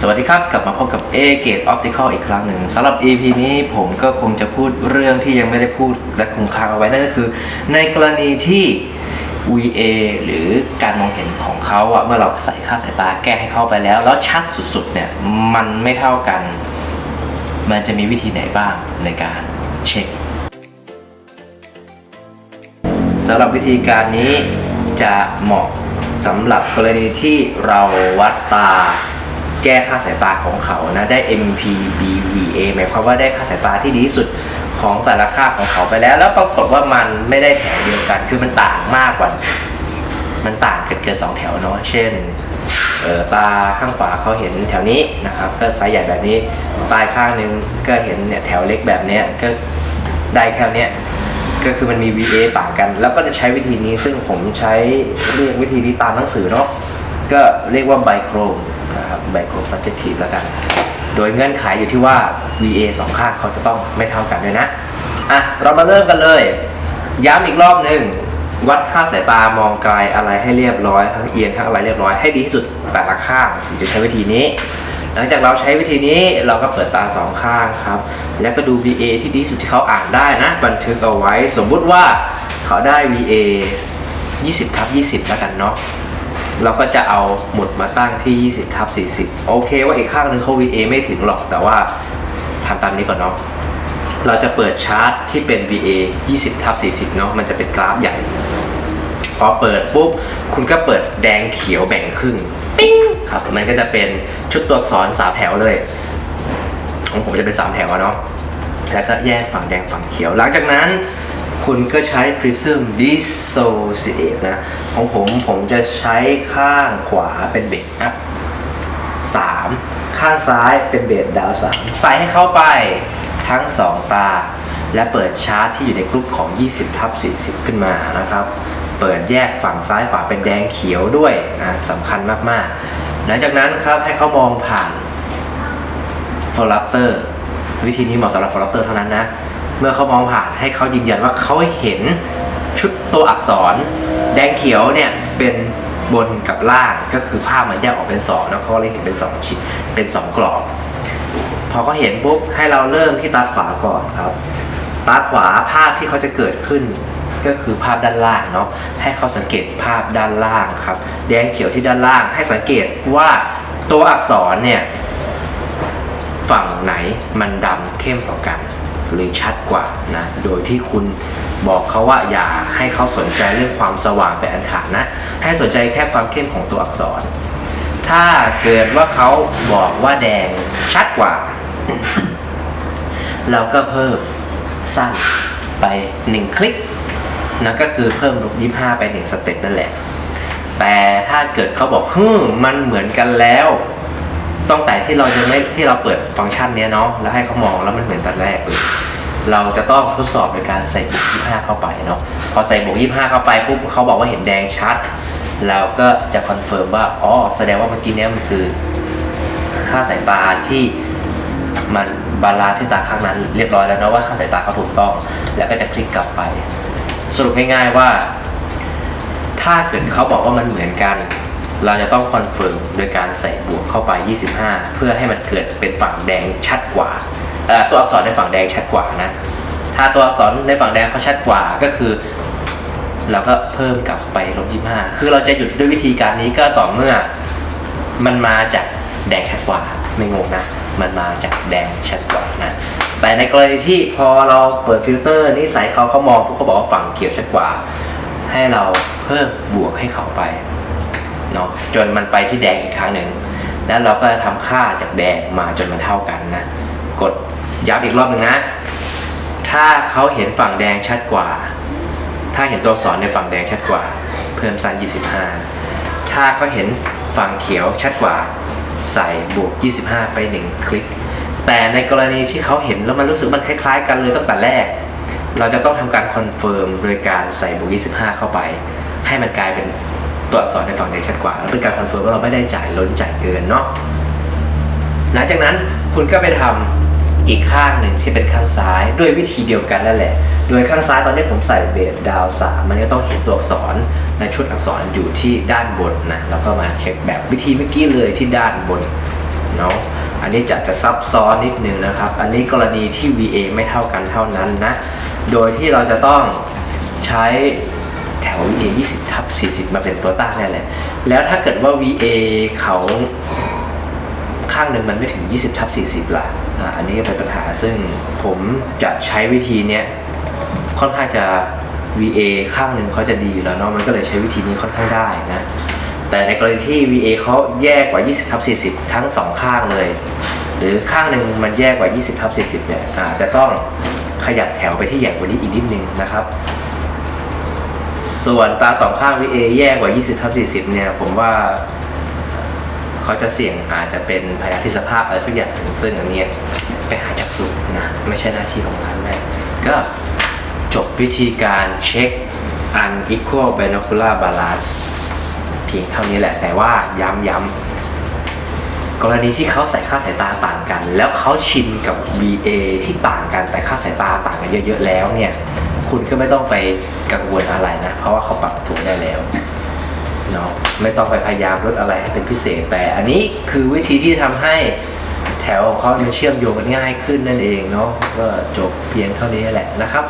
สวัสดีครับ กลับมาพบกับ A Gate Optical อีกครั้งหนึ่งสำหรับ EP นี้ผมก็คงจะพูดเรื่องที่ยังไม่ได้พูดและคงค้างเอาไว้นั่นก็คือ ในกรณีที่ VA หรือการมองเห็นของเขาอะเมื่อเราใส่ค่าสายตาแก้ให้เข้าไปแล้ว แล้วชัดสุดๆเนี่ยมันไม่เท่ากัน มันจะมีวิธีไหนบ้างในการเช็คสำหรับวิธีการนี้จะเหมาะสำหรับกรณีที่เราวัดตา แก้ค่าสายตาของเขานะ ได้ MPBVA หมายความว่าได้ค่าสายตาที่ดีที่สุดของแต่ละค่าของเขาไปแล้ว แล้วปรากฏว่ามันไม่ได้แถวเดียวกัน คือมันต่างมากกว่า มันต่างกันเกินสองแถวเนาะ เช่นออตาข้างขวาเขาเห็นแถวนี้นะครับ ก็ไซส์ใหญ่แบบนี้ ตาข้างนึงก็เห็นเนี่ยแถวเล็กแบบเนี้ย ก็ได้แค่เนี้ยก็คือมันมี VA ต่างกัน แล้วก็จะใช้วิธีนี้ซึ่งผมใช้เรียกวิธีนี้ตามหนังสือเนาะ ก็เรียกว่าไบโครม นะครับไบโครม subjective แล้วกัน โดยเงื่อนไขอยู่ที่ว่า VA สองข้างเขาจะต้องไม่เท่ากันด้วยนะ อะ เรามาเริ่มกันเลย ย้ำอีกรอบหนึ่งวัดค่าสายตามองไกลอะไรให้เรียบร้อยทั้งเอียงทั้งอะไรเรียบร้อยให้ดีที่สุดแต่ละข้างถึงจะใช้วิธีนี้ หลังจากเราใช้วิธีนี้เราก็เปิดตาสองข้างครับ แล้วก็ดู VA ที่ดีที่สุดที่เขาอ่านได้นะ บันทึกเอาไว้สมมุติว่าเขาได้ VA 20ทับ20 แล้วกันเนาะ เราก็จะเอาหมุดมาตั้งที่ 20ทับ40 โอเคว่าอีกข้างหนึงเขา VA ไม่ถึงหรอกแต่ว่าทำตามนี้ก่อนเนาะเราจะเปิดชาร์ตที่เป็น VA 20ทับ40 เนาะมันจะเป็นกราฟใหญ่ พอเปิดปุ๊บ คุณก็เปิดแดงเขียวแบ่งครึ่งปิ้งครับ มันก็จะเป็นชุดตัวอักษรสามแถวเลย ของผมจะเป็นสามแถวอะเนาะแล้วก็แยกฝั่งแดงฝั่งเขียว หลังจากนั้น คุณก็ใช้ Prism Dissociate นะ ของผมผมจะใช้ข้างขวาเป็นเบสอัพสามข้างซ้ายเป็นเบสดาวสามใส่ให้เข้าไปทั้งสองตา และเปิดชาร์ตที่อยู่ในกลุ่มของ 20ทับ40 ขึ้นมานะครับ เปิดแยกฝั่งซ้ายขวาเป็นแดงเขียวด้วยนะสำคัญมากๆ หลังจากนั้นครับให้เขามองผ่านฟลัปเตอร์วิธีนี้เหมาะสำหรับฟลัปเตอร์เท่านั้นนะ เมื่อเขามองผ่านให้เขายืนยันว่าเขาเห็นชุดตัวอักษร แดงเขียวเนี่ยเป็นบนกับล่างก็คือภาพมันแยกออกเป็นสองนะเขาเลยเห็นเป็นสองชิ้นเป็นสองกรอบพอเขาเห็นปุ๊บให้เราเริ่มที่ตาขวาก่อนครับ ตาขวาภาพที่เขาจะเกิดขึ้นก็คือภาพด้านล่างเนาะให้เขาสังเกตภาพด้านล่างครับ แดงเขียวที่ด้านล่าง ให้สังเกตว่าตัวอักษรเนี่ยฝั่งไหนมันดำเข้มกว่ากัน หรือชัดกว่านะโดยที่คุณบอกเขาว่าอย่าให้เขาสนใจเรื่องความสว่างเป็นอันขาดนะ ให้สนใจแค่ความเข้มของตัวอักษร ถ้าเกิดว่าเขาบอกว่าแดงชัดกว่า เราก็เพิ่มสั้นไป 1 คลิกนะก็คือเพิ่มลบ25 ไป 1 สเต็ปนั่นแหละ แต่ถ้าเกิดเขาบอกฮึมมันเหมือนกันแล้ว ตั้งแต่ที่เราจะไม่ที่เราเปิดฟังก์ชันเนี้ยเนาะแล้วให้เขามองแล้วมันเหมือนแต่แรกเลยเราจะต้องทดสอบโดยการใส่บวก25 เข้าไปเนาะพอใส่บวก25 เข้าไปปุ๊บเขาบอกว่าเห็นแดงชัด เราก็จะคอนเฟิร์มว่าอ๋อแสดงว่าเมื่อกี้เนี้ยมันคือ ค่าสายตาที่มันบาลานซ์ที่ตาข้างนั้นเรียบร้อยแล้วนะว่าค่าสายตาเขาถูกต้อง แล้วก็จะคลิกกลับไป สรุปง่ายๆว่า ถ้าเกิดเขาบอกว่ามันเหมือนกัน เราจะต้องคอนเฟิร์มโดยการใส่บวกเข้าไป 25 เพื่อให้มันเกิดเป็นฝั่งแดงชัดกว่าตัวอักษรในฝั่งแดงชัดกว่านะ ถ้าตัวอักษรในฝั่งแดงเขาชัดกว่าก็คือ เราก็เพิ่มกลับไปลบ 25 คือเราจะหยุดด้วยวิธีการนี้ก็ต่อเมื่อ มันมาจากแดงชัดกว่าไม่งงนะ มันมาจากแดงชัดกว่านะแต่ในกรณีที่พอเราเปิดฟิลเตอร์นิสัยเขาเขามองพวกเขาบอกว่าฝั่งเขียวชัดกว่า ให้เราเพิ่มบวกให้เขาไป เนาะจนมันไปที่แดงอีกครั้งหนึ่งแล้วเราก็จะทำค่าจากแดงมาจนมันเท่ากันนะ กดย้ำอีกรอบหนึ่งนะ ถ้าเขาเห็นฝั่งแดงชัดกว่า ถ้าเห็นตัวสอักษรในฝั่งแดงชัดกว่า เพิ่มสั้น25 ถ้าเขาเห็นฝั่งเขียวชัดกว่า ใส่บวก 25 ไป 1 คลิก แต่ในกรณีที่เขาเห็นแล้วมันรู้สึกมันคล้าย ๆ กันเลยตั้งแต่แรก เราจะต้องทำการคอนเฟิร์มโดยการใส่บวก 25 เข้าไป ให้มันกลายเป็น ตัวอักษรในฝั่งแดงชัดกว่าแล้วเป็นการคอนเฟิร์มว่าเราไม่ได้จ่ายล้นจ่ายเกินเนาะหลังจากนั้นคุณก็ไปทำอีกข้างหนึ่งที่เป็นข้างซ้ายด้วยวิธีเดียวกันนั่นแหละ โดยข้างซ้ายตอนนี้ผมใส่เบสดาวสามมันก็ต้องเห็นตัวอักษรในชุดอักษรอยู่ที่ด้านบนนะแล้วก็มาเช็คแบบวิธีเมื่อกี้เลยที่ด้านบนเนาะอันนี้จะจะซับซ้อนนิดนึงนะครับ อันนี้กรณีที่ VA ไม่เท่ากันเท่านั้นนะ โดยที่เราจะต้องใช้ แถว VA 20ทับ40 มาเป็นตัวตั้งเนี่ยแหละ แล้วถ้าเกิดว่า VA เขาข้างหนึ่งมันไม่ถึง 20ทับ40 ล่ะอันนี้ก็เป็นปัญหาซึ่งผมจะใช้วิธีเนี้ยค่อนข้างจะ VA ข้างหนึ่งเขาจะดีอยู่แล้วเนาะมันก็เลยใช้วิธีนี้ค่อนข้างได้นะ แต่ในกรณีที่ VA เขาแย่กว่า 20ทับ40 ทั้งสองข้างเลย หรือข้างหนึ่งมันแย่กว่า 20ทับ40 เนี่ยอาจจะต้องขยับแถวไปที่ใหญ่กว่านี้อีกนิดนึงนะครับ ส่วนตาสองข้าง VA แย่กว่า 20ทับ40 เนี่ย ผมว่าเขาจะเสี่ยงอาจจะเป็นพยาธิสภาพอะไรสักอย่างซึ่งซึ่งอันนี้ไปหาจักษุนะ ไม่ใช่หน้าที่ของร้านแรกก็จบวิธีการเช็ค unequal binocular balance เพียงเท่านี้แหละแต่ว่าย้ำย้ำกรณีที่เขาใส่ค่าสายตาต่างกัน แล้วเขาชินกับ VA ที่ต่างกันแต่ค่าสายตาต่างกันเยอะ ๆ แล้วเนี่ย คุณก็ไม่ต้องไปกังวลอะไรนะ เพราะว่าเขาปรับถูกได้แล้วเนาะไม่ต้องไปพยายามลดอะไรให้เป็นพิเศษ แต่อันนี้คือวิธีที่ทำให้แถวของเขามันเชื่อมโยงกันง่ายขึ้นนั่นเองเนาะก็จบเพียงเท่านี้แหละนะครับ